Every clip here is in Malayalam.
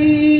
You.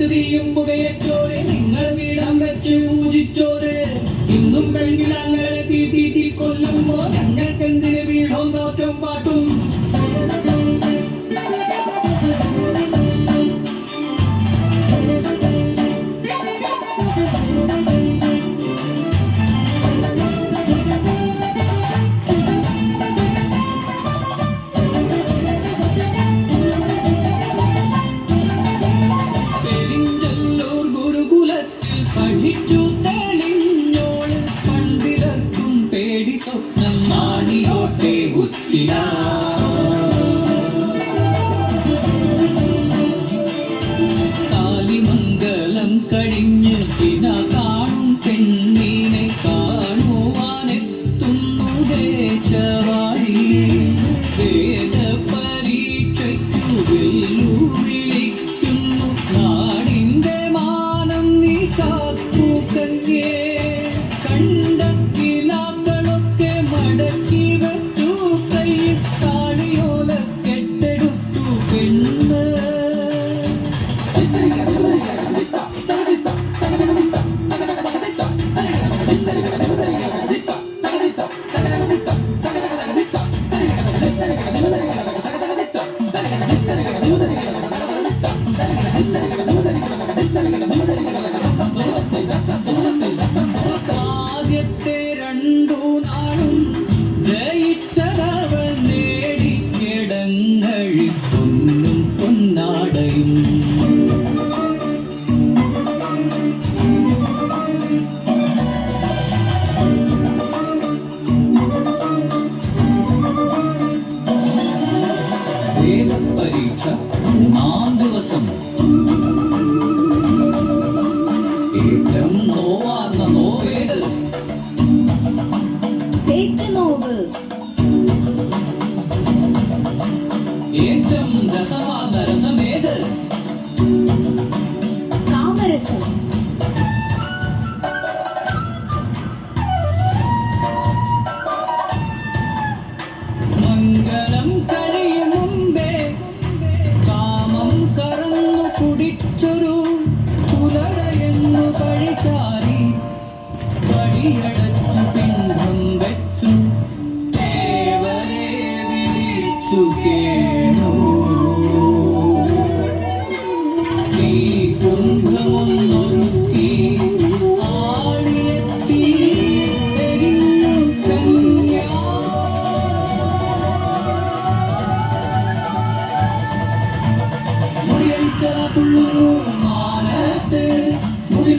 തിരിയും പുകയേറ്റോ I need you. 何?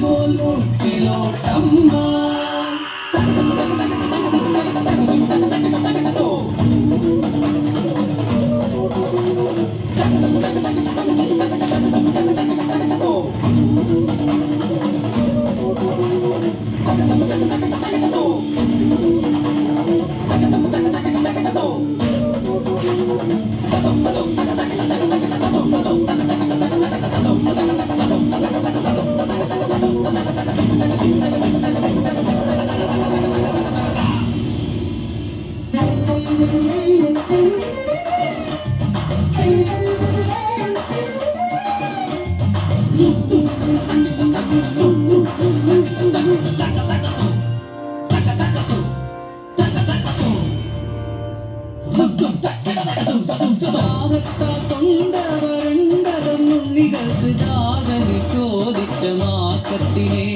bolu kilo tamba Oh തൊണ്ടവരണ്ടതും ചോദിച്ച മാക്കത്തിനെ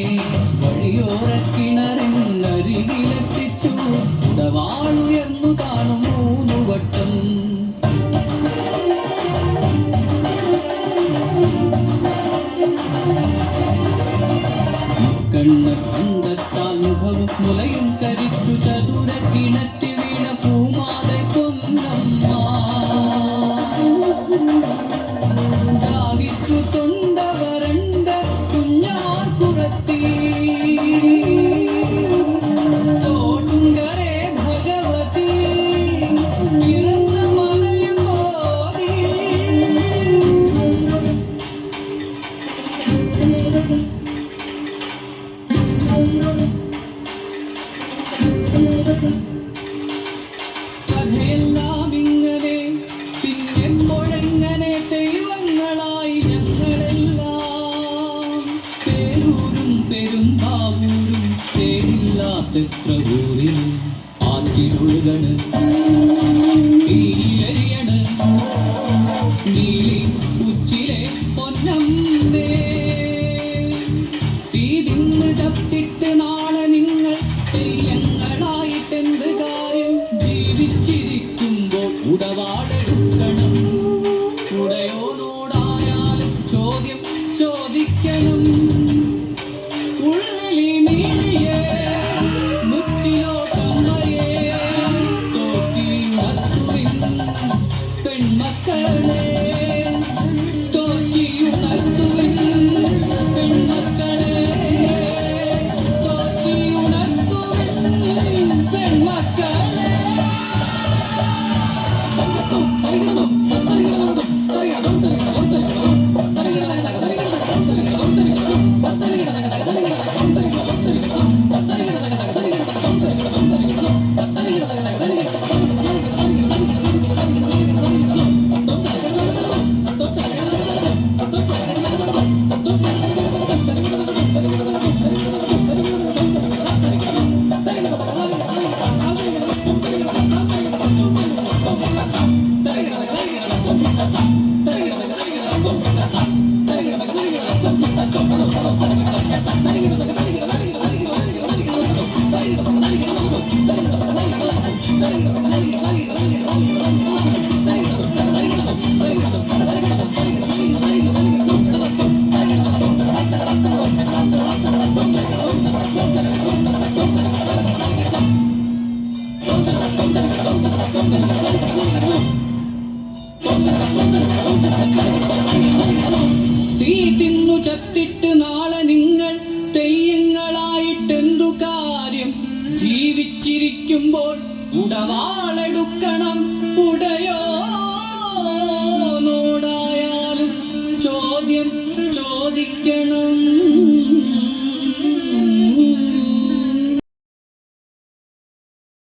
കണ്ണ കണ്ടെത്താൽ മുഖവും മുലയും കരിച്ചു ചതുര കിണറ്റിൽ ഊരിൽ ആറ്റിലൊഴുകണ് തീയരിയണ് നീലി ഉച്ചിലെ പൊന്നമ്മേ. തീ തിന്ന് ചത്തിട്ട് നാളെ നിങ്ങൾ തെയ്യങ്ങളായിട്ടെന്ത് കാര്യം ജീവിച്ചിരിക്കുമ്പോൾ ഉടവാടെടുക്കണം ഉടയോനോടായാലും ചോദ്യം ചോദിക്കണം. 誰が തീ തിന്നു ചത്തിട്ട് നാളെ നിങ്ങൾ തെയ്യങ്ങളായിട്ടെന്തു കാര്യം? ജീവിച്ചിരിക്കുമ്പോൾ ഉടവാളെടുക്കണം ഉടയോ